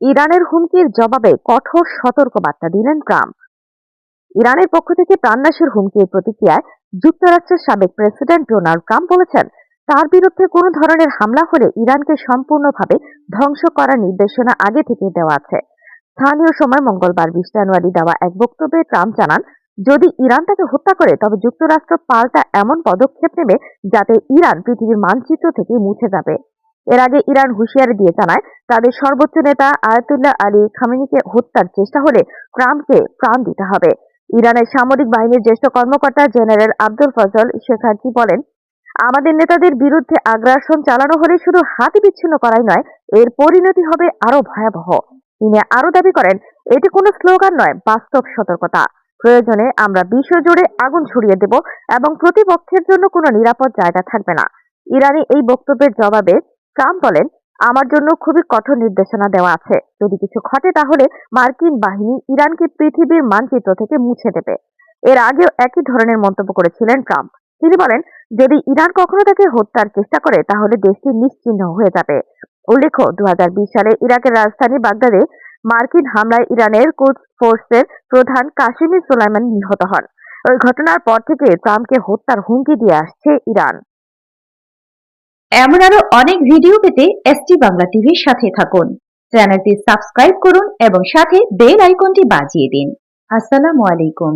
ইরানের হুমকির জবাবে কঠোর সতর্কবার্তা দিলেন ট্রাম্প। ইরানের পক্ষ থেকে প্রাণনাশের হুমকির প্রতিক্রিয়ায় যুক্তরাষ্ট্রের সাবেক প্রেসিডেন্ট ডোনাল্ড ট্রাম্প বলেছেন, তার বিরুদ্ধে কোনো ধরনের হামলা হলে ইরানকে সম্পূর্ণভাবে ধ্বংস করার নির্দেশনা আগে থেকে দেওয়া আছে। স্থানীয় সময় মঙ্গলবার বিশ জানুয়ারি দেওয়া এক বক্তব্যে ট্রাম্প জানান, যদি ইরান তাকে হত্যা করে, তবে যুক্তরাষ্ট্র পাল্টা এমন পদক্ষেপ নেবে যাতে ইরান পৃথিবীর মানচিত্র থেকে মুছে যাবে। এর আগে ইরান হুঁশিয়ারি দিয়ে জানায়, তাদের সর্বোচ্চ নেতা আয়াতুল্লাহ আলী খামেনিকে হত্যার চেষ্টা হলে ট্রাম্পকে প্রাণ দিতে হবে। ইরানের সামরিক বাহিনীর জ্যেষ্ঠ কর্মকর্তা জেনারেল আব্দুল ফজল শেখার্জি বলেন, আমাদের নেতাদের বিরুদ্ধে আগ্রাসন চালানো হলে শুধু হাতি বিচ্ছিন্ন করাই নয়, এর পরিণতি হবে আরও ভয়াবহ। তিনি আরও দাবি করেন, এটি কোনো স্লোগান নয়, বাস্তব সতর্কতা। প্রয়োজনে আমরা বিশ্বজুড়ে আগুন ছড়িয়ে দেব এবং প্রতিপক্ষের জন্য কোনো নিরাপদ জায়গা থাকবে না। ইরানি এই বক্তব্যের জবাবে ট্রাম্প বলেন, আমার জন্য খুবই কঠোর নির্দেশনা দেওয়া আছে। যদি কিছু ঘটে তাহলে মার্কিন বাহিনী ইরানকে পৃথিবীর মানচিত্র থেকে মুছে দেবে। এর আগেও একই ধরনের মন্তব্য করেছিলেন ট্রাম্প। তিনি বলেন, যদি ইরান কখনো তাকে হত্যার চেষ্টা করে, তাহলে দেশটি নিশ্চিহ্ন হয়ে যাবে। উল্লেখ্য দু হাজার বিশ সালে ইরাকের রাজধানী বাগদাদে মার্কিন হামলায় ইরানের কুদস ফোর্সের প্রধান কাশিমি সোলাইমান নিহত হন। ওই ঘটনার পর থেকে ট্রাম্পকে হত্যার হুমকি দিয়ে আসছে ইরান। এমন আরও অনেক ভিডিও পেতে এসটি বাংলা টিভির সাথে থাকুন। চ্যানেলটি সাবস্ক্রাইব করুন এবং সাথে বেল আইকনটি বাজিয়ে দিন। আসসালামু আলাইকুম।